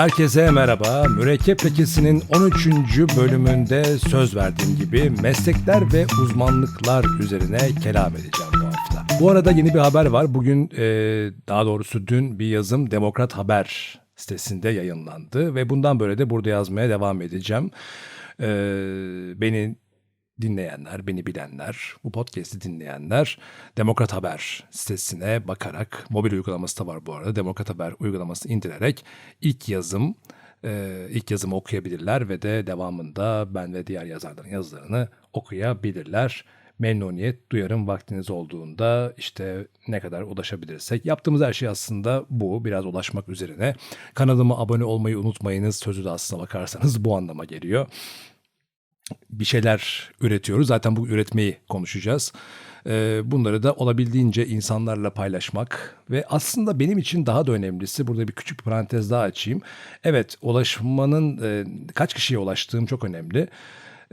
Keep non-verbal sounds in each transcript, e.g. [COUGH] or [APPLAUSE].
Herkese merhaba. Mürekkep Lekesi'nin 13. bölümünde söz verdiğim gibi meslekler ve uzmanlıklar üzerine kelam edeceğim bu hafta. Bu arada yeni bir haber var. Bugün e, daha doğrusu dün bir yazım Demokrat Haber sitesinde yayınlandı ve bundan böyle de burada yazmaya devam edeceğim. E, beni dinleyenler, beni bilenler, bu podcast'i dinleyenler Demokrat Haber sitesine bakarak, mobil uygulaması da var bu arada, Demokrat Haber uygulamasını indirerek ilk yazım, e, ilk yazımı okuyabilirler ve de devamında ben ve diğer yazarların yazılarını okuyabilirler. Memnuniyet duyarım vaktiniz olduğunda işte ne kadar ulaşabilirsek. Yaptığımız her şey aslında bu. Biraz ulaşmak üzerine. Kanalıma abone olmayı unutmayınız. Sözü de aslına bakarsanız bu anlama geliyor bir şeyler üretiyoruz. Zaten bu üretmeyi konuşacağız. Ee, bunları da olabildiğince insanlarla paylaşmak ve aslında benim için daha da önemlisi burada bir küçük bir parantez daha açayım. Evet ulaşmanın e, kaç kişiye ulaştığım çok önemli.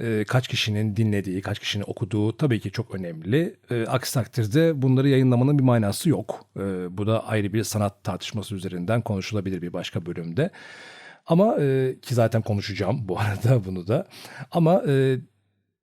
E, kaç kişinin dinlediği, kaç kişinin okuduğu tabii ki çok önemli. E, aksi takdirde bunları yayınlamanın bir manası yok. Bu da ayrı bir sanat tartışması üzerinden konuşulabilir bir başka bölümde. Ama e, ki zaten konuşacağım bu [LAUGHS] arada bunu da. Ama e,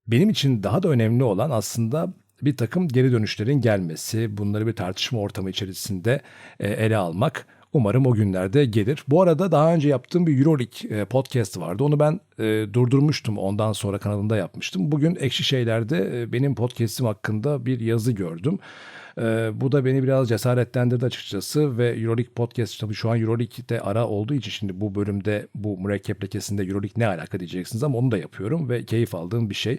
benim için daha da önemli olan aslında bir takım geri dönüşlerin gelmesi, bunları bir tartışma ortamı içerisinde e, ele almak. Umarım o günlerde gelir. Bu arada daha önce yaptığım bir Euroleague e, podcast vardı. Onu ben e, durdurmuştum. Ondan sonra kanalımda yapmıştım. Bugün Ekşi Şeyler'de e, benim podcast'im hakkında bir yazı gördüm. E, bu da beni biraz cesaretlendirdi açıkçası ve Euroleague Podcast tabii şu an Euroleague'de ara olduğu için şimdi bu bölümde bu mürekkep lekesinde Euroleague ne alaka diyeceksiniz ama onu da yapıyorum ve keyif aldığım bir şey.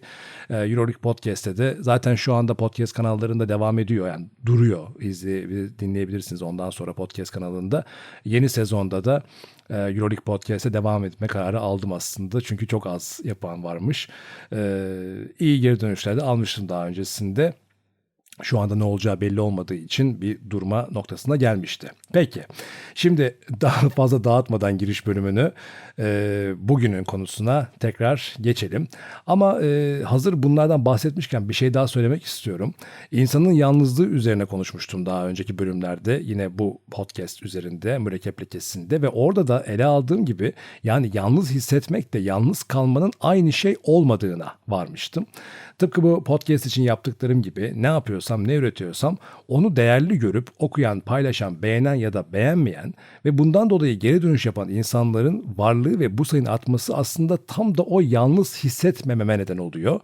E, Euroleague Podcast'te de zaten şu anda podcast kanallarında devam ediyor yani duruyor izley dinleyebilirsiniz ondan sonra podcast kanalında. Yeni sezonda da e, Euroleague Podcast'e devam etme kararı aldım aslında. Çünkü çok az yapan varmış. E, iyi geri dönüşler de almıştım daha öncesinde şu anda ne olacağı belli olmadığı için bir durma noktasına gelmişti. Peki şimdi [LAUGHS] daha fazla dağıtmadan giriş bölümünü e, bugünün konusuna tekrar geçelim. Ama e, hazır bunlardan bahsetmişken bir şey daha söylemek istiyorum. İnsanın yalnızlığı üzerine konuşmuştum daha önceki bölümlerde yine bu podcast üzerinde mürekkep lekesinde ve orada da ele aldığım gibi yani yalnız hissetmek de yalnız kalmanın aynı şey olmadığına varmıştım. Tıpkı bu podcast için yaptıklarım gibi ne yapıyorsam, ne üretiyorsam onu değerli görüp okuyan, paylaşan, beğenen ya da beğenmeyen ve bundan dolayı geri dönüş yapan insanların varlığı ve bu sayının artması aslında tam da o yalnız hissetmememe neden oluyor.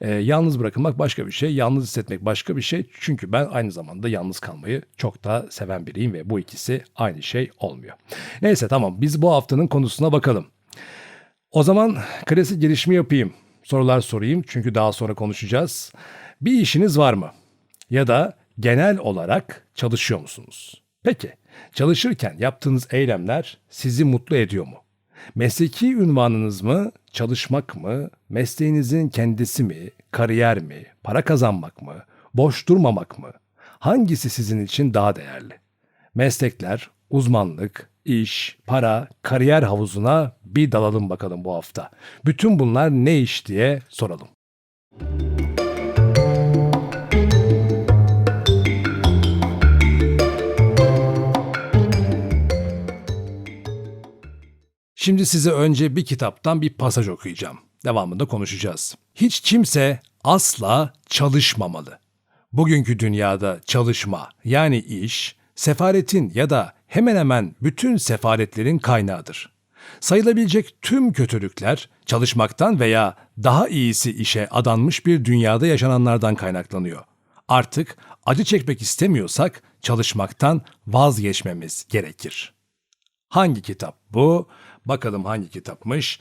Ee, yalnız bırakılmak başka bir şey, yalnız hissetmek başka bir şey. Çünkü ben aynı zamanda yalnız kalmayı çok da seven biriyim ve bu ikisi aynı şey olmuyor. Neyse tamam biz bu haftanın konusuna bakalım. O zaman klasik girişimi yapayım sorular sorayım çünkü daha sonra konuşacağız. Bir işiniz var mı? Ya da genel olarak çalışıyor musunuz? Peki, çalışırken yaptığınız eylemler sizi mutlu ediyor mu? Mesleki ünvanınız mı, çalışmak mı, mesleğinizin kendisi mi, kariyer mi, para kazanmak mı, boş durmamak mı? Hangisi sizin için daha değerli? Meslekler, uzmanlık, iş, para, kariyer havuzuna bir dalalım bakalım bu hafta. Bütün bunlar ne iş diye soralım. Şimdi size önce bir kitaptan bir pasaj okuyacağım. Devamında konuşacağız. Hiç kimse asla çalışmamalı. Bugünkü dünyada çalışma yani iş, sefaretin ya da hemen hemen bütün sefaretlerin kaynağıdır. Sayılabilecek tüm kötülükler çalışmaktan veya daha iyisi işe adanmış bir dünyada yaşananlardan kaynaklanıyor. Artık acı çekmek istemiyorsak çalışmaktan vazgeçmemiz gerekir. Hangi kitap bu? Bakalım hangi kitapmış?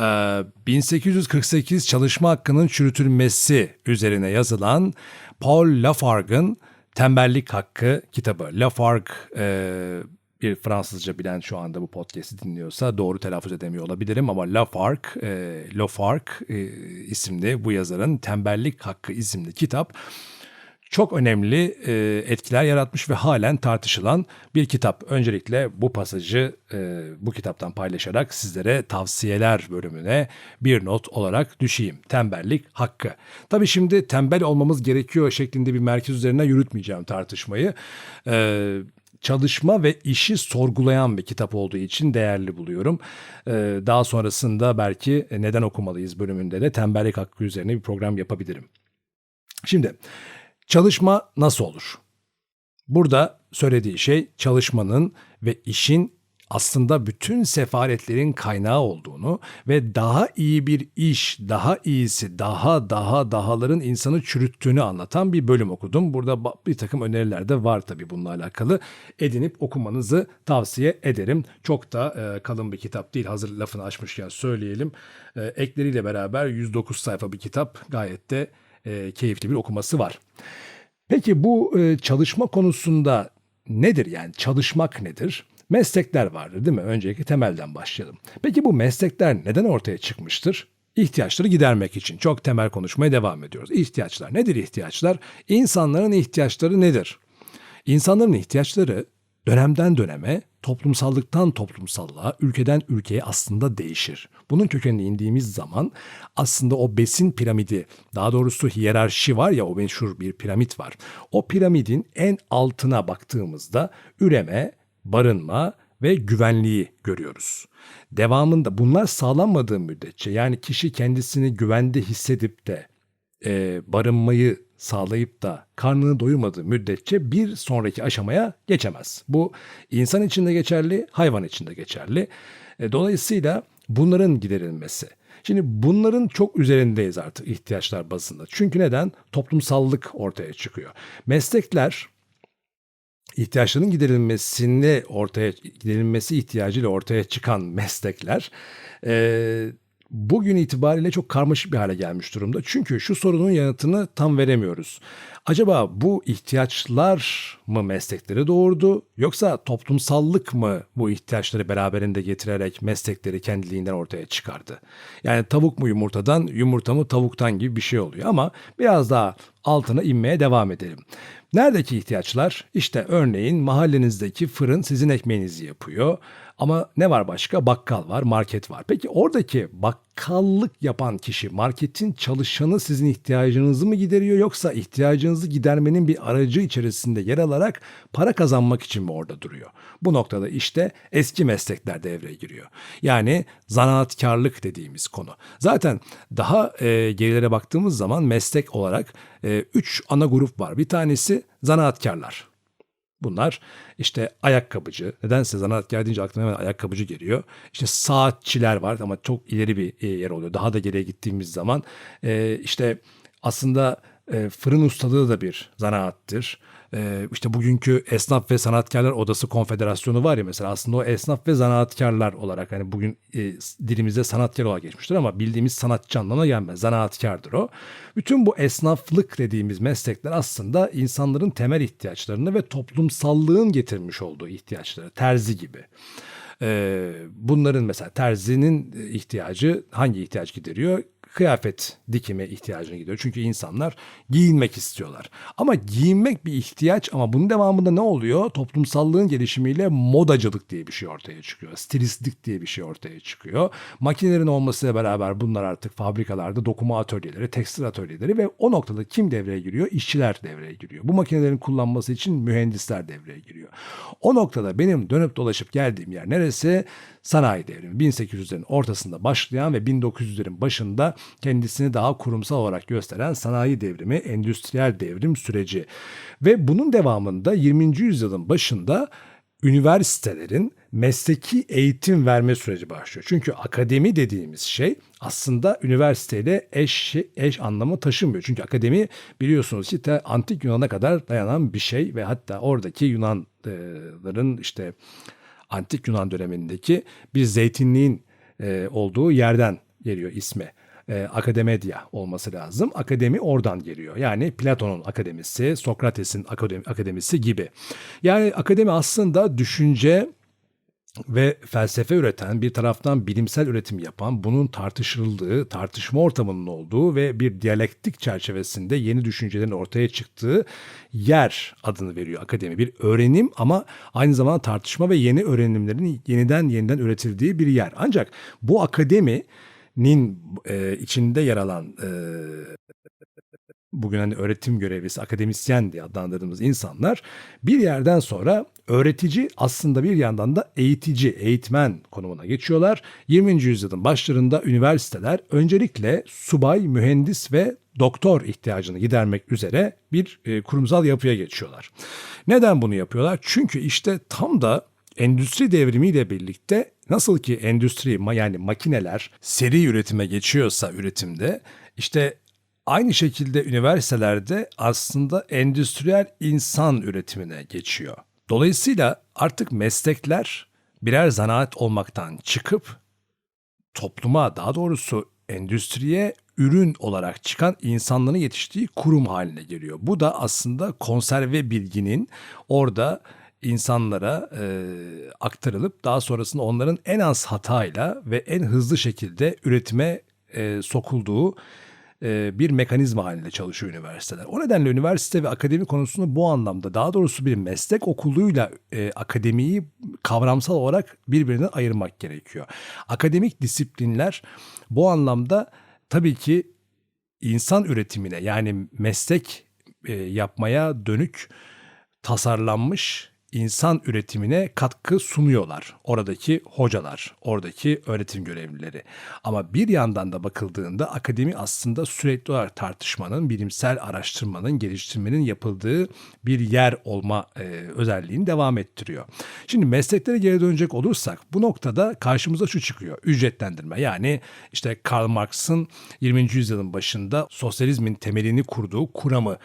Ee, 1848 çalışma hakkının çürütülmesi üzerine yazılan Paul Lafargue'ın Tembellik Hakkı kitabı. Lafargue e, bir Fransızca bilen şu anda bu podcast'i dinliyorsa doğru telaffuz edemiyor olabilirim ama Lafargue, e, Lafargue e, isimli bu yazarın Tembellik Hakkı isimli kitap çok önemli e, etkiler yaratmış ve halen tartışılan bir kitap. Öncelikle bu pasajı e, bu kitaptan paylaşarak sizlere tavsiyeler bölümüne bir not olarak düşeyim. Tembellik hakkı. Tabii şimdi tembel olmamız gerekiyor şeklinde bir merkez üzerine yürütmeyeceğim tartışmayı. E, çalışma ve işi sorgulayan bir kitap olduğu için değerli buluyorum. Ee, daha sonrasında belki neden okumalıyız bölümünde de tembellik hakkı üzerine bir program yapabilirim. Şimdi çalışma nasıl olur? Burada söylediği şey çalışmanın ve işin aslında bütün sefaretlerin kaynağı olduğunu ve daha iyi bir iş, daha iyisi, daha daha dahaların insanı çürüttüğünü anlatan bir bölüm okudum. Burada bir takım öneriler de var tabii bununla alakalı. Edinip okumanızı tavsiye ederim. Çok da e, kalın bir kitap değil. Hazır lafını açmışken söyleyelim. E, ekleriyle beraber 109 sayfa bir kitap. Gayet de e, keyifli bir okuması var. Peki bu e, çalışma konusunda nedir yani çalışmak nedir? Meslekler vardır değil mi? Önceki temelden başlayalım. Peki bu meslekler neden ortaya çıkmıştır? İhtiyaçları gidermek için. Çok temel konuşmaya devam ediyoruz. İhtiyaçlar nedir ihtiyaçlar? İnsanların ihtiyaçları nedir? İnsanların ihtiyaçları dönemden döneme, toplumsallıktan toplumsallığa, ülkeden ülkeye aslında değişir. Bunun kökenine indiğimiz zaman aslında o besin piramidi, daha doğrusu hiyerarşi var ya o meşhur bir piramit var. O piramidin en altına baktığımızda üreme, barınma ve güvenliği görüyoruz. Devamında bunlar sağlanmadığı müddetçe yani kişi kendisini güvende hissedip de e, barınmayı sağlayıp da karnını doyurmadığı müddetçe bir sonraki aşamaya geçemez. Bu insan için de geçerli, hayvan için de geçerli. E, dolayısıyla bunların giderilmesi. Şimdi bunların çok üzerindeyiz artık ihtiyaçlar bazında. Çünkü neden? Toplumsallık ortaya çıkıyor. Meslekler ihtiyaçların giderilmesini ortaya giderilmesi ihtiyacıyla ortaya çıkan meslekler e, bugün itibariyle çok karmaşık bir hale gelmiş durumda. Çünkü şu sorunun yanıtını tam veremiyoruz. Acaba bu ihtiyaçlar mı meslekleri doğurdu yoksa toplumsallık mı bu ihtiyaçları beraberinde getirerek meslekleri kendiliğinden ortaya çıkardı? Yani tavuk mu yumurtadan, yumurta mı tavuktan gibi bir şey oluyor ama biraz daha altına inmeye devam edelim. Neredeki ihtiyaçlar? İşte örneğin mahallenizdeki fırın sizin ekmeğinizi yapıyor. Ama ne var başka? Bakkal var, market var. Peki oradaki bakkallık yapan kişi, marketin çalışanı sizin ihtiyacınızı mı gideriyor yoksa ihtiyacınızı gidermenin bir aracı içerisinde yer alarak para kazanmak için mi orada duruyor? Bu noktada işte eski meslekler devreye giriyor. Yani zanaatkarlık dediğimiz konu. Zaten daha e, gerilere baktığımız zaman meslek olarak e, üç ana grup var. Bir tanesi zanaatkarlar. Bunlar işte ayakkabıcı. Nedense zanaatkar deyince aklıma hemen ayakkabıcı geliyor. İşte saatçiler var ama çok ileri bir e, yer oluyor. Daha da geriye gittiğimiz zaman e, işte aslında e, fırın ustalığı da bir zanaattır. E, işte bugünkü Esnaf ve Sanatkarlar Odası Konfederasyonu var ya mesela aslında o esnaf ve zanaatkarlar olarak hani bugün e, dilimizde sanatkar olarak geçmiştir ama bildiğimiz sanatçı anlamına gelmez. Zanaatkardır o. Bütün bu esnaflık dediğimiz meslekler aslında insanların temel ihtiyaçlarını ve toplumsallığın getirmiş olduğu ihtiyaçları terzi gibi. Ee, bunların mesela terzinin ihtiyacı hangi ihtiyaç gideriyor? Kıyafet dikime ihtiyacına gidiyor. Çünkü insanlar giyinmek istiyorlar. Ama giyinmek bir ihtiyaç ama bunun devamında ne oluyor? Toplumsallığın gelişimiyle modacılık diye bir şey ortaya çıkıyor. Stilistlik diye bir şey ortaya çıkıyor. Makinelerin olmasıyla beraber bunlar artık fabrikalarda dokuma atölyeleri, tekstil atölyeleri ve o noktada kim devreye giriyor? İşçiler devreye giriyor. Bu makinelerin kullanması için mühendisler devreye giriyor. O noktada benim dönüp dolaşıp geldiğim yer neresi? Sanayi devrimi. 1800'lerin ortasında başlayan ve 1900'lerin başında kendisini daha kurumsal olarak gösteren sanayi devrimi, endüstriyel devrim süreci. Ve bunun devamında 20. yüzyılın başında üniversitelerin mesleki eğitim verme süreci başlıyor. Çünkü akademi dediğimiz şey aslında üniversiteyle eş, eş anlamı taşımıyor. Çünkü akademi biliyorsunuz ki te antik Yunan'a kadar dayanan bir şey ve hatta oradaki Yunanların işte antik Yunan dönemindeki bir zeytinliğin e, olduğu yerden geliyor ismi. E, Akademedya olması lazım. Akademi oradan geliyor. Yani Platon'un akademisi, Sokrates'in akademi, akademisi gibi. Yani akademi aslında düşünce ve felsefe üreten, bir taraftan bilimsel üretim yapan, bunun tartışıldığı, tartışma ortamının olduğu ve bir diyalektik çerçevesinde yeni düşüncelerin ortaya çıktığı yer adını veriyor akademi. Bir öğrenim ama aynı zamanda tartışma ve yeni öğrenimlerin yeniden yeniden üretildiği bir yer. Ancak bu akademinin e, içinde yer alan e, bugün hani öğretim görevlisi, akademisyen diye adlandırdığımız insanlar bir yerden sonra öğretici aslında bir yandan da eğitici, eğitmen konumuna geçiyorlar. 20. yüzyılın başlarında üniversiteler öncelikle subay, mühendis ve doktor ihtiyacını gidermek üzere bir e, kurumsal yapıya geçiyorlar. Neden bunu yapıyorlar? Çünkü işte tam da endüstri devrimiyle birlikte nasıl ki endüstri yani makineler seri üretime geçiyorsa üretimde işte aynı şekilde üniversitelerde aslında endüstriyel insan üretimine geçiyor. Dolayısıyla artık meslekler birer zanaat olmaktan çıkıp topluma daha doğrusu endüstriye ürün olarak çıkan insanların yetiştiği kurum haline geliyor. Bu da aslında konserve bilginin orada insanlara e, aktarılıp daha sonrasında onların en az hatayla ve en hızlı şekilde üretime e, sokulduğu bir mekanizma halinde çalışıyor üniversiteler. O nedenle üniversite ve akademi konusunu bu anlamda daha doğrusu bir meslek okuluyla e, akademiyi kavramsal olarak birbirinden ayırmak gerekiyor. Akademik disiplinler bu anlamda tabii ki insan üretimine yani meslek e, yapmaya dönük tasarlanmış insan üretimine katkı sunuyorlar. Oradaki hocalar, oradaki öğretim görevlileri. Ama bir yandan da bakıldığında akademi aslında sürekli olarak tartışmanın, bilimsel araştırmanın, geliştirmenin yapıldığı bir yer olma e, özelliğini devam ettiriyor. Şimdi mesleklere geri dönecek olursak bu noktada karşımıza şu çıkıyor. Ücretlendirme. Yani işte Karl Marx'ın 20. yüzyılın başında sosyalizmin temelini kurduğu kuramı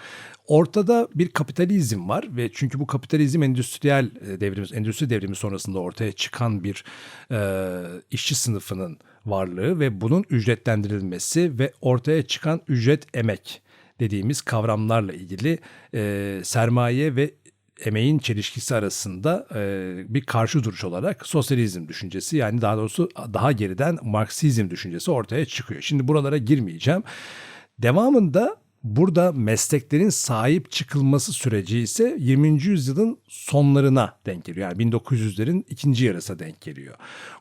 Ortada bir kapitalizm var ve çünkü bu kapitalizm endüstriyel e, devrimiz, endüstri devrimi sonrasında ortaya çıkan bir e, işçi sınıfının varlığı ve bunun ücretlendirilmesi ve ortaya çıkan ücret emek dediğimiz kavramlarla ilgili e, sermaye ve emeğin çelişkisi arasında e, bir karşı duruş olarak sosyalizm düşüncesi yani daha doğrusu daha geriden Marksizm düşüncesi ortaya çıkıyor. Şimdi buralara girmeyeceğim. Devamında Burada mesleklerin sahip çıkılması süreci ise 20. yüzyılın sonlarına denk geliyor. Yani 1900'lerin ikinci yarısına denk geliyor.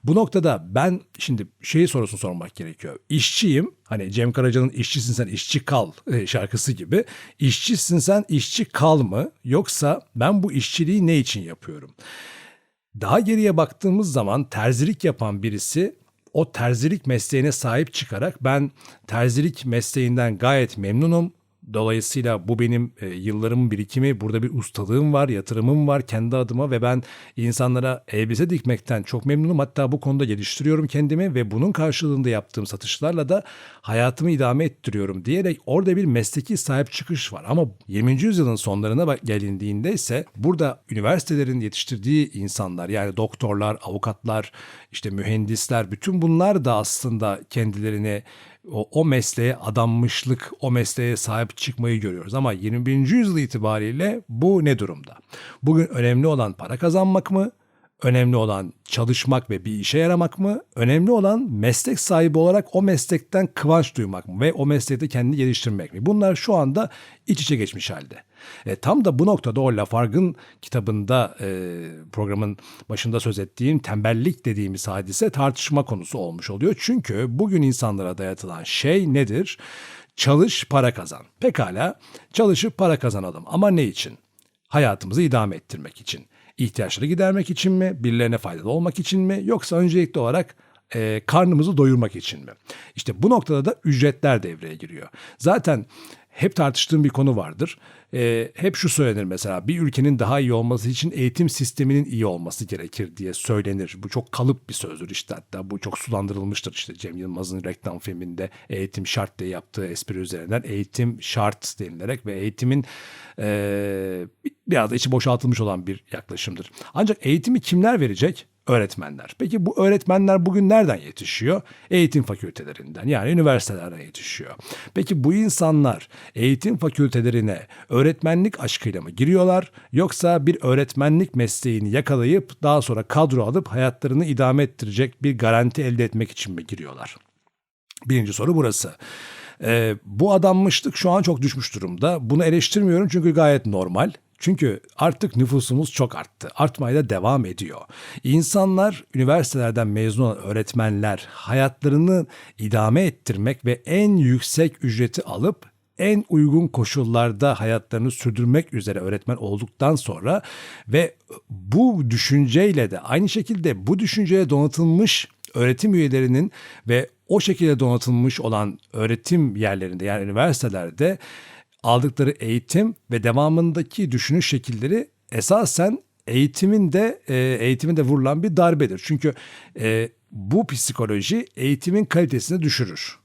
Bu noktada ben şimdi şeyi sorusunu sormak gerekiyor. İşçiyim. Hani Cem Karaca'nın işçisin sen işçi kal e, şarkısı gibi. İşçisin sen işçi kal mı? Yoksa ben bu işçiliği ne için yapıyorum? Daha geriye baktığımız zaman terzilik yapan birisi o terzilik mesleğine sahip çıkarak ben terzilik mesleğinden gayet memnunum. Dolayısıyla bu benim e, yıllarımın birikimi, burada bir ustalığım var, yatırımım var kendi adıma ve ben insanlara elbise dikmekten çok memnunum. Hatta bu konuda geliştiriyorum kendimi ve bunun karşılığında yaptığım satışlarla da hayatımı idame ettiriyorum diyerek orada bir mesleki sahip çıkış var. Ama 20. yüzyılın sonlarına gelindiğinde ise burada üniversitelerin yetiştirdiği insanlar yani doktorlar, avukatlar, işte mühendisler bütün bunlar da aslında kendilerini o, o mesleğe adanmışlık, o mesleğe sahip çıkmayı görüyoruz. Ama 21. yüzyıl itibariyle bu ne durumda? Bugün önemli olan para kazanmak mı? Önemli olan çalışmak ve bir işe yaramak mı? Önemli olan meslek sahibi olarak o meslekten kıvanç duymak mı? Ve o meslekte kendini geliştirmek mi? Bunlar şu anda iç içe geçmiş halde. E, tam da bu noktada o Lafargue'ın kitabında e, programın başında söz ettiğim tembellik dediğimiz hadise tartışma konusu olmuş oluyor. Çünkü bugün insanlara dayatılan şey nedir? Çalış para kazan. Pekala çalışıp para kazanalım ama ne için? Hayatımızı idame ettirmek için ihtiyaçları gidermek için mi, birilerine faydalı olmak için mi yoksa öncelikli olarak e, karnımızı doyurmak için mi? İşte bu noktada da ücretler devreye giriyor. Zaten hep tartıştığım bir konu vardır. E, hep şu söylenir mesela bir ülkenin daha iyi olması için eğitim sisteminin iyi olması gerekir diye söylenir. Bu çok kalıp bir sözdür işte hatta bu çok sulandırılmıştır işte Cem Yılmaz'ın reklam filminde eğitim şart diye yaptığı espri üzerinden eğitim şart denilerek ve eğitimin e, biraz da içi boşaltılmış olan bir yaklaşımdır. Ancak eğitimi kimler verecek? Öğretmenler. Peki bu öğretmenler bugün nereden yetişiyor? Eğitim fakültelerinden yani üniversitelerden yetişiyor. Peki bu insanlar eğitim fakültelerine öğretmenlik aşkıyla mı giriyorlar yoksa bir öğretmenlik mesleğini yakalayıp daha sonra kadro alıp hayatlarını idame ettirecek bir garanti elde etmek için mi giriyorlar? Birinci soru burası. Ee, bu adanmışlık şu an çok düşmüş durumda. Bunu eleştirmiyorum çünkü gayet normal. Çünkü artık nüfusumuz çok arttı. Artmaya da devam ediyor. İnsanlar üniversitelerden mezun olan öğretmenler hayatlarını idame ettirmek ve en yüksek ücreti alıp en uygun koşullarda hayatlarını sürdürmek üzere öğretmen olduktan sonra ve bu düşünceyle de aynı şekilde bu düşünceye donatılmış öğretim üyelerinin ve o şekilde donatılmış olan öğretim yerlerinde yani üniversitelerde aldıkları eğitim ve devamındaki düşünüş şekilleri esasen eğitimin de e, eğitimin de vurulan bir darbedir. Çünkü e, bu psikoloji eğitimin kalitesini düşürür.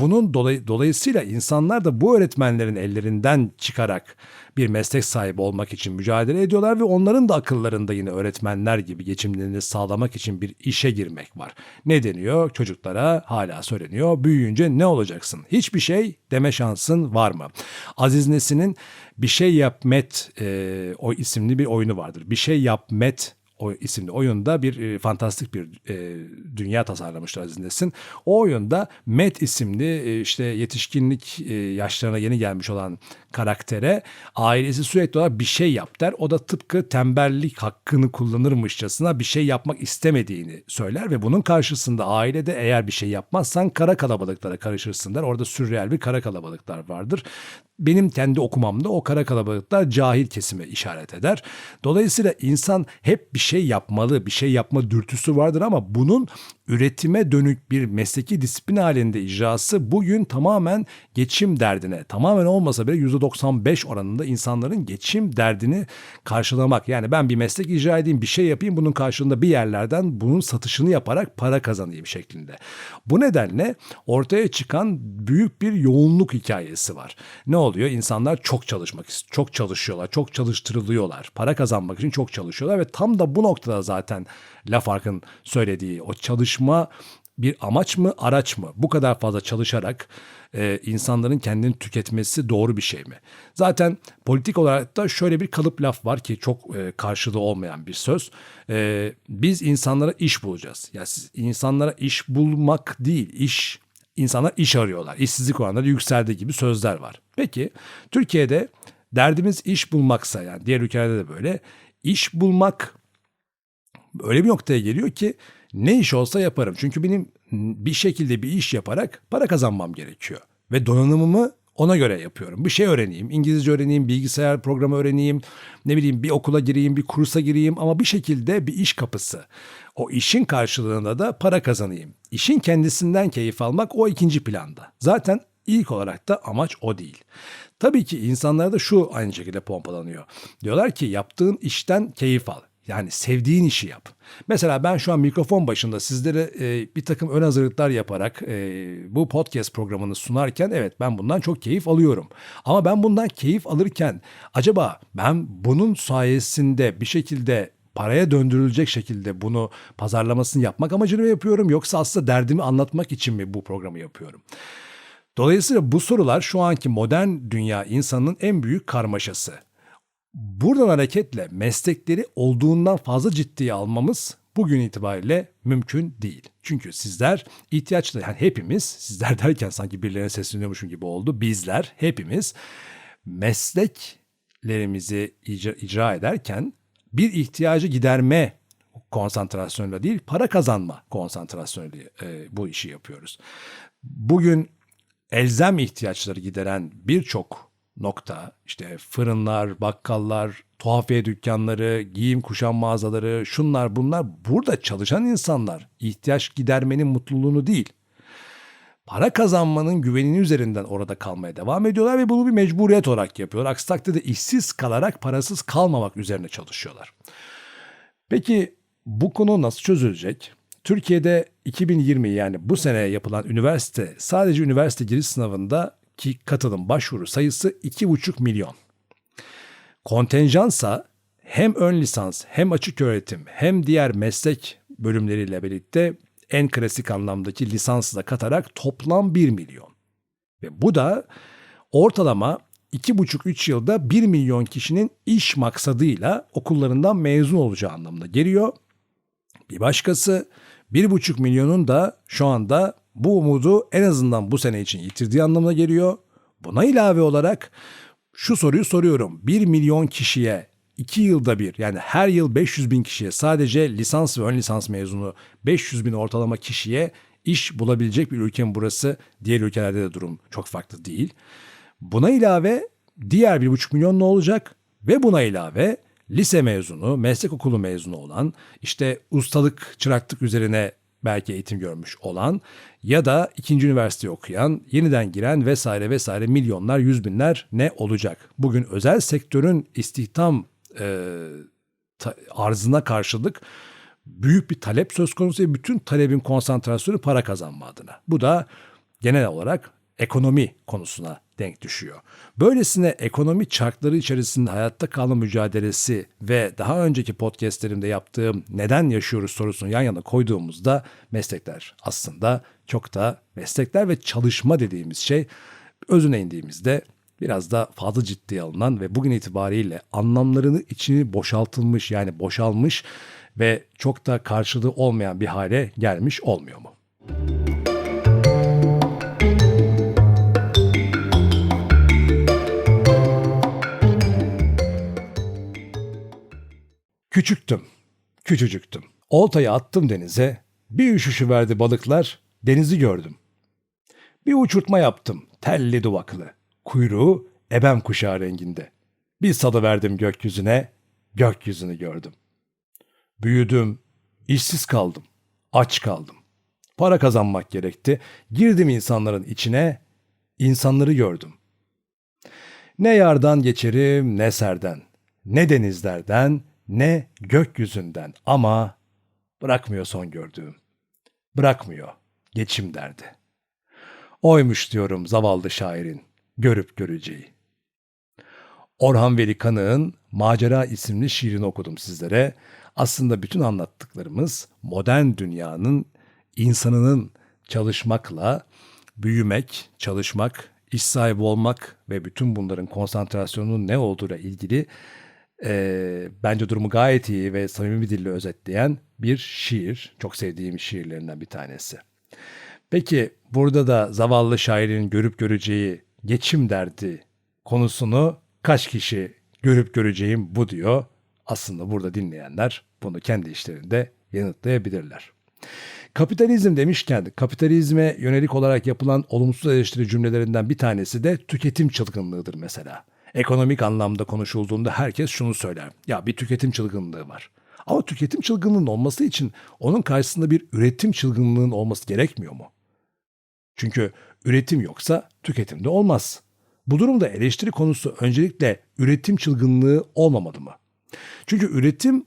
Bunun dolay, dolayısıyla insanlar da bu öğretmenlerin ellerinden çıkarak bir meslek sahibi olmak için mücadele ediyorlar ve onların da akıllarında yine öğretmenler gibi geçimlerini sağlamak için bir işe girmek var. Ne deniyor? Çocuklara hala söyleniyor. Büyüyünce ne olacaksın? Hiçbir şey deme şansın var mı? Aziz Nesin'in Bir Şey Yap Met e, o isimli bir oyunu vardır. Bir Şey Yap Met o isimli oyunda bir e, fantastik bir e, dünya tasarlamışlar Aziz Nesin. O oyunda Matt isimli e, işte yetişkinlik e, yaşlarına yeni gelmiş olan karaktere ailesi sürekli olarak bir şey yap der. O da tıpkı tembellik hakkını kullanırmışçasına bir şey yapmak istemediğini söyler ve bunun karşısında ailede eğer bir şey yapmazsan kara kalabalıklara karışırsın der. Orada sürreel bir kara kalabalıklar vardır benim kendi okumamda o kara kalabalıklar cahil kesime işaret eder. Dolayısıyla insan hep bir şey yapmalı, bir şey yapma dürtüsü vardır ama bunun üretime dönük bir mesleki disiplin halinde icrası bugün tamamen geçim derdine, tamamen olmasa bile %95 oranında insanların geçim derdini karşılamak. Yani ben bir meslek icra edeyim, bir şey yapayım, bunun karşılığında bir yerlerden bunun satışını yaparak para kazanayım şeklinde. Bu nedenle ortaya çıkan büyük bir yoğunluk hikayesi var. Ne oluyor? İnsanlar çok çalışmak istiyor, çok çalışıyorlar, çok çalıştırılıyorlar. Para kazanmak için çok çalışıyorlar ve tam da bu noktada zaten Lafark'ın söylediği o çalışma bir amaç mı araç mı? Bu kadar fazla çalışarak e, insanların kendini tüketmesi doğru bir şey mi? Zaten politik olarak da şöyle bir kalıp laf var ki çok e, karşılığı olmayan bir söz. E, biz insanlara iş bulacağız. Ya siz insanlara iş bulmak değil, iş insanlar iş arıyorlar. İşsizlik oranları yükseldi gibi sözler var. Peki Türkiye'de derdimiz iş bulmaksa yani diğer ülkelerde de böyle iş bulmak öyle bir noktaya geliyor ki ne iş olsa yaparım. Çünkü benim bir şekilde bir iş yaparak para kazanmam gerekiyor. Ve donanımımı ona göre yapıyorum. Bir şey öğreneyim, İngilizce öğreneyim, bilgisayar programı öğreneyim, ne bileyim bir okula gireyim, bir kursa gireyim ama bir şekilde bir iş kapısı. O işin karşılığında da para kazanayım. İşin kendisinden keyif almak o ikinci planda. Zaten ilk olarak da amaç o değil. Tabii ki insanlara da şu aynı şekilde pompalanıyor. Diyorlar ki yaptığın işten keyif al. Yani sevdiğin işi yap. Mesela ben şu an mikrofon başında sizlere e, bir takım ön hazırlıklar yaparak e, bu podcast programını sunarken evet ben bundan çok keyif alıyorum. Ama ben bundan keyif alırken acaba ben bunun sayesinde bir şekilde paraya döndürülecek şekilde bunu pazarlamasını yapmak amacıyla mı yapıyorum yoksa aslında derdimi anlatmak için mi bu programı yapıyorum? Dolayısıyla bu sorular şu anki modern dünya insanının en büyük karmaşası. Buradan hareketle meslekleri olduğundan fazla ciddiye almamız bugün itibariyle mümkün değil. Çünkü sizler ihtiyaçlı yani hepimiz sizler [LAUGHS] derken sanki birilerine sesleniyormuşum gibi oldu. Bizler hepimiz mesleklerimizi icra, icra ederken bir ihtiyacı giderme konsantrasyonuyla değil para kazanma konsantrasyonuyla e, bu işi yapıyoruz. Bugün elzem ihtiyaçları gideren birçok nokta işte fırınlar, bakkallar, tuhafiye dükkanları, giyim kuşam mağazaları, şunlar bunlar burada çalışan insanlar ihtiyaç gidermenin mutluluğunu değil, para kazanmanın güvenini üzerinden orada kalmaya devam ediyorlar ve bunu bir mecburiyet olarak yapıyorlar. Aksi takdirde işsiz kalarak parasız kalmamak üzerine çalışıyorlar. Peki bu konu nasıl çözülecek? Türkiye'de 2020 yani bu sene yapılan üniversite sadece üniversite giriş sınavında ki katılım başvuru sayısı 2,5 milyon. Kontenjansa hem ön lisans hem açık öğretim hem diğer meslek bölümleriyle birlikte en klasik anlamdaki lisansı da katarak toplam 1 milyon. Ve bu da ortalama 2,5-3 yılda 1 milyon kişinin iş maksadıyla okullarından mezun olacağı anlamına geliyor. Bir başkası 1,5 milyonun da şu anda bu umudu en azından bu sene için yitirdiği anlamına geliyor. Buna ilave olarak şu soruyu soruyorum. 1 milyon kişiye 2 yılda bir yani her yıl 500 bin kişiye sadece lisans ve ön lisans mezunu 500 bin ortalama kişiye iş bulabilecek bir ülke mi burası? Diğer ülkelerde de durum çok farklı değil. Buna ilave diğer 1,5 milyon ne olacak? Ve buna ilave lise mezunu, meslek okulu mezunu olan, işte ustalık, çıraklık üzerine belki eğitim görmüş olan ya da ikinci üniversite okuyan, yeniden giren vesaire vesaire milyonlar, yüz binler ne olacak? Bugün özel sektörün istihdam e, ta, arzına karşılık büyük bir talep söz konusu ve bütün talebin konsantrasyonu para kazanma adına. Bu da genel olarak ekonomi konusuna denk düşüyor. Böylesine ekonomi çarkları içerisinde hayatta kalma mücadelesi ve daha önceki podcastlerimde yaptığım neden yaşıyoruz sorusunu yan yana koyduğumuzda meslekler aslında çok da meslekler ve çalışma dediğimiz şey özüne indiğimizde biraz da fazla ciddiye alınan ve bugün itibariyle anlamlarını içini boşaltılmış yani boşalmış ve çok da karşılığı olmayan bir hale gelmiş olmuyor mu? Küçüktüm, küçücüktüm. Oltayı attım denize, bir üşüşü verdi balıklar, denizi gördüm. Bir uçurtma yaptım, telli duvaklı. Kuyruğu ebem kuşağı renginde. Bir salı verdim gökyüzüne, gökyüzünü gördüm. Büyüdüm, işsiz kaldım, aç kaldım. Para kazanmak gerekti. Girdim insanların içine, insanları gördüm. Ne yardan geçerim ne serden, ne denizlerden, ne gökyüzünden ama bırakmıyor son gördüğüm. Bırakmıyor geçim derdi. Oymuş diyorum zavallı şairin görüp göreceği. Orhan Veli Kanık'ın Macera isimli şiirini okudum sizlere. Aslında bütün anlattıklarımız modern dünyanın insanının çalışmakla büyümek, çalışmak, iş sahibi olmak ve bütün bunların konsantrasyonunun ne olduğuyla ilgili e, bence durumu gayet iyi ve samimi bir dille özetleyen bir şiir. Çok sevdiğim şiirlerinden bir tanesi. Peki burada da zavallı şairin görüp göreceği geçim derdi konusunu kaç kişi görüp göreceğim bu diyor. Aslında burada dinleyenler bunu kendi işlerinde yanıtlayabilirler. Kapitalizm demişken kapitalizme yönelik olarak yapılan olumsuz eleştiri cümlelerinden bir tanesi de tüketim çılgınlığıdır mesela. Ekonomik anlamda konuşulduğunda herkes şunu söyler. Ya bir tüketim çılgınlığı var. Ama tüketim çılgınlığının olması için onun karşısında bir üretim çılgınlığının olması gerekmiyor mu? Çünkü üretim yoksa tüketim de olmaz. Bu durumda eleştiri konusu öncelikle üretim çılgınlığı olmamalı mı? Çünkü üretim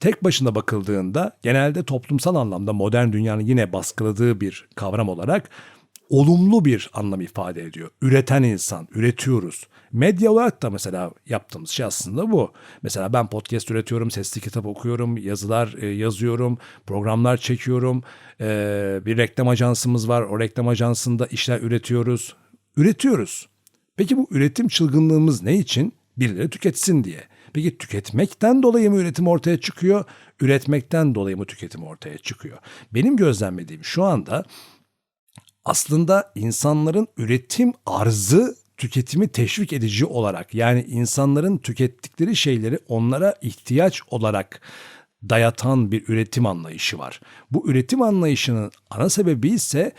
tek başına bakıldığında genelde toplumsal anlamda modern dünyanın yine baskıladığı bir kavram olarak olumlu bir anlam ifade ediyor. Üreten insan, üretiyoruz. Medya olarak da mesela yaptığımız şey aslında bu. Mesela ben podcast üretiyorum, sesli kitap okuyorum, yazılar e, yazıyorum, programlar çekiyorum. E, bir reklam ajansımız var. O reklam ajansında işler üretiyoruz. Üretiyoruz. Peki bu üretim çılgınlığımız ne için? Birileri tüketsin diye. Peki tüketmekten dolayı mı üretim ortaya çıkıyor? Üretmekten dolayı mı tüketim ortaya çıkıyor? Benim gözlemlediğim şu anda aslında insanların üretim arzı tüketimi teşvik edici olarak yani insanların tükettikleri şeyleri onlara ihtiyaç olarak dayatan bir üretim anlayışı var. Bu üretim anlayışının ana sebebi ise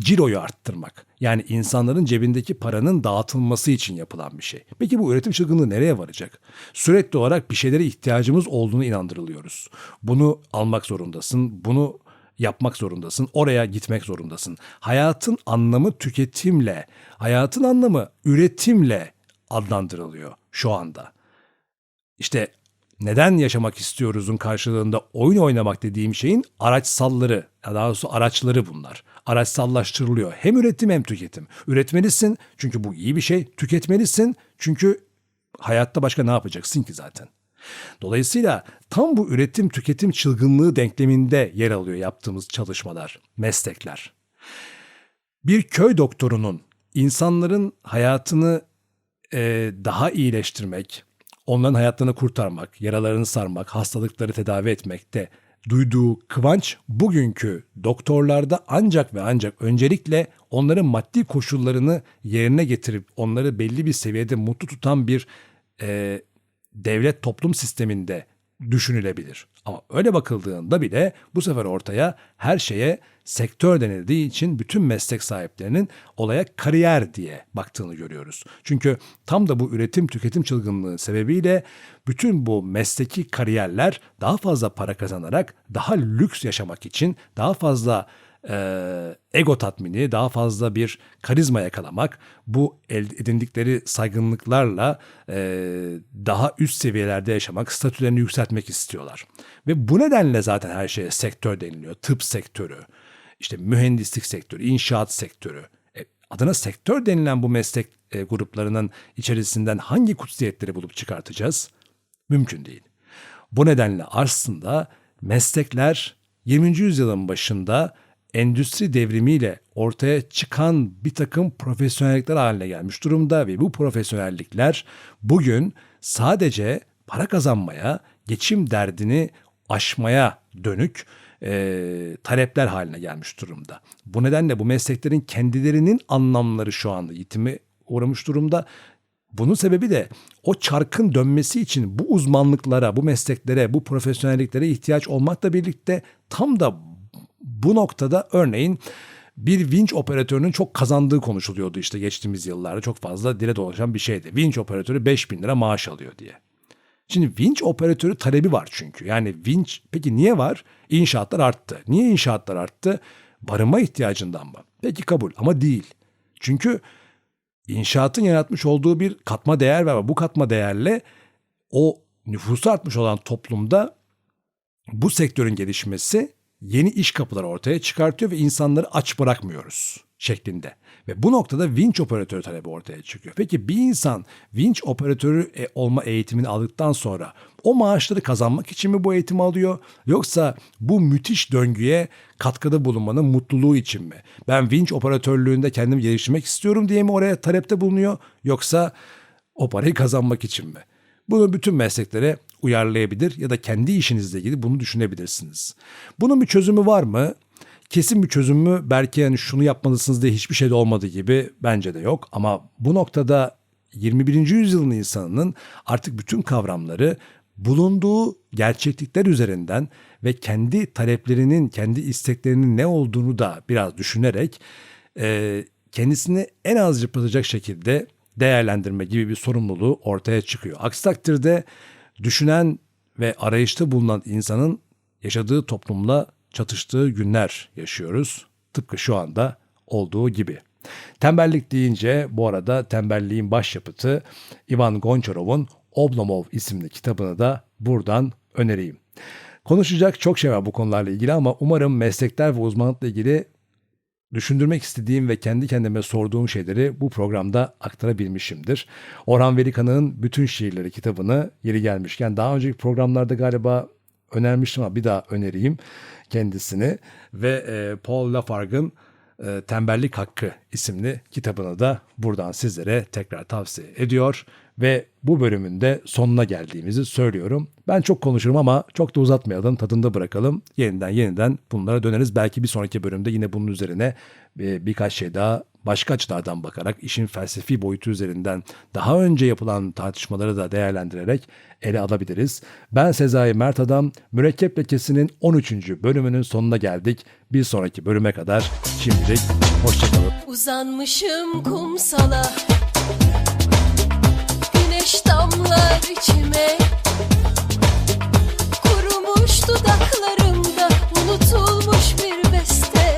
ciroyu arttırmak. Yani insanların cebindeki paranın dağıtılması için yapılan bir şey. Peki bu üretim çılgınlığı nereye varacak? Sürekli olarak bir şeylere ihtiyacımız olduğunu inandırılıyoruz. Bunu almak zorundasın, bunu yapmak zorundasın. Oraya gitmek zorundasın. Hayatın anlamı tüketimle, hayatın anlamı üretimle adlandırılıyor şu anda. İşte neden yaşamak istiyoruzun karşılığında oyun oynamak dediğim şeyin araçsalları, daha doğrusu araçları bunlar. Araçsallaştırılıyor. Hem üretim hem tüketim. Üretmelisin çünkü bu iyi bir şey. Tüketmelisin çünkü hayatta başka ne yapacaksın ki zaten. Dolayısıyla tam bu üretim tüketim çılgınlığı denkleminde yer alıyor yaptığımız çalışmalar, meslekler. Bir köy doktorunun insanların hayatını e, daha iyileştirmek, onların hayatlarını kurtarmak, yaralarını sarmak, hastalıkları tedavi etmekte duyduğu kıvanç bugünkü doktorlarda ancak ve ancak öncelikle onların maddi koşullarını yerine getirip onları belli bir seviyede mutlu tutan bir e, devlet toplum sisteminde düşünülebilir. Ama öyle bakıldığında bile bu sefer ortaya her şeye sektör denildiği için bütün meslek sahiplerinin olaya kariyer diye baktığını görüyoruz. Çünkü tam da bu üretim tüketim çılgınlığı sebebiyle bütün bu mesleki kariyerler daha fazla para kazanarak daha lüks yaşamak için daha fazla e, ego tatmini, daha fazla bir karizma yakalamak, bu elde edindikleri saygınlıklarla e, daha üst seviyelerde yaşamak, statülerini yükseltmek istiyorlar. Ve bu nedenle zaten her şeye sektör deniliyor. Tıp sektörü, işte mühendislik sektörü, inşaat sektörü. E, adına sektör denilen bu meslek e, gruplarının içerisinden hangi kutsiyetleri bulup çıkartacağız? Mümkün değil. Bu nedenle aslında meslekler 20. yüzyılın başında endüstri devrimiyle ortaya çıkan bir takım profesyonellikler haline gelmiş durumda ve bu profesyonellikler bugün sadece para kazanmaya, geçim derdini aşmaya dönük e, talepler haline gelmiş durumda. Bu nedenle bu mesleklerin kendilerinin anlamları şu anda yitimi uğramış durumda. Bunun sebebi de o çarkın dönmesi için bu uzmanlıklara, bu mesleklere, bu profesyonelliklere ihtiyaç olmakla birlikte tam da bu noktada örneğin bir vinç operatörünün çok kazandığı konuşuluyordu işte geçtiğimiz yıllarda çok fazla dile dolaşan bir şeydi. Vinç operatörü 5000 lira maaş alıyor diye. Şimdi vinç operatörü talebi var çünkü. Yani vinç peki niye var? İnşaatlar arttı. Niye inşaatlar arttı? Barınma ihtiyacından mı? Peki kabul ama değil. Çünkü inşaatın yaratmış olduğu bir katma değer var. Bu katma değerle o nüfusu artmış olan toplumda bu sektörün gelişmesi yeni iş kapıları ortaya çıkartıyor ve insanları aç bırakmıyoruz şeklinde. Ve bu noktada vinç operatörü talebi ortaya çıkıyor. Peki bir insan vinç operatörü e, olma eğitimini aldıktan sonra o maaşları kazanmak için mi bu eğitimi alıyor? Yoksa bu müthiş döngüye katkıda bulunmanın mutluluğu için mi? Ben vinç operatörlüğünde kendimi geliştirmek istiyorum diye mi oraya talepte bulunuyor? Yoksa o parayı kazanmak için mi? Bunu bütün mesleklere uyarlayabilir ya da kendi işinizle ilgili bunu düşünebilirsiniz. Bunun bir çözümü var mı? Kesin bir çözümü belki yani şunu yapmalısınız diye hiçbir şey de olmadığı gibi bence de yok. Ama bu noktada 21. yüzyılın insanının artık bütün kavramları bulunduğu gerçeklikler üzerinden ve kendi taleplerinin, kendi isteklerinin ne olduğunu da biraz düşünerek e, kendisini en az yıpratacak şekilde değerlendirme gibi bir sorumluluğu ortaya çıkıyor. Aksi takdirde düşünen ve arayışta bulunan insanın yaşadığı toplumla çatıştığı günler yaşıyoruz. Tıpkı şu anda olduğu gibi. Tembellik deyince bu arada tembelliğin başyapıtı Ivan Goncharov'un Oblomov isimli kitabını da buradan önereyim. Konuşacak çok şey var bu konularla ilgili ama umarım meslekler ve uzmanlıkla ilgili düşündürmek istediğim ve kendi kendime sorduğum şeyleri bu programda aktarabilmişimdir. Orhan Veli Kanık'ın bütün şiirleri kitabını yeri gelmişken daha önceki programlarda galiba önermiştim ama bir daha önereyim kendisini ve e, Paul Lafargue'ın Tembellik Hakkı isimli kitabını da buradan sizlere tekrar tavsiye ediyor ve bu bölümün de sonuna geldiğimizi söylüyorum. Ben çok konuşurum ama çok da uzatmayalım, tadında bırakalım. Yeniden yeniden bunlara döneriz. Belki bir sonraki bölümde yine bunun üzerine e, birkaç şey daha başka açılardan bakarak işin felsefi boyutu üzerinden daha önce yapılan tartışmaları da değerlendirerek ele alabiliriz. Ben Sezai Mert Adam, Mürekkep Lekesi'nin 13. bölümünün sonuna geldik. Bir sonraki bölüme kadar şimdilik hoşçakalın. Uzanmışım kumsala Güneş damlar içime Kurumuş dudaklarımda Unutulmuş bir beste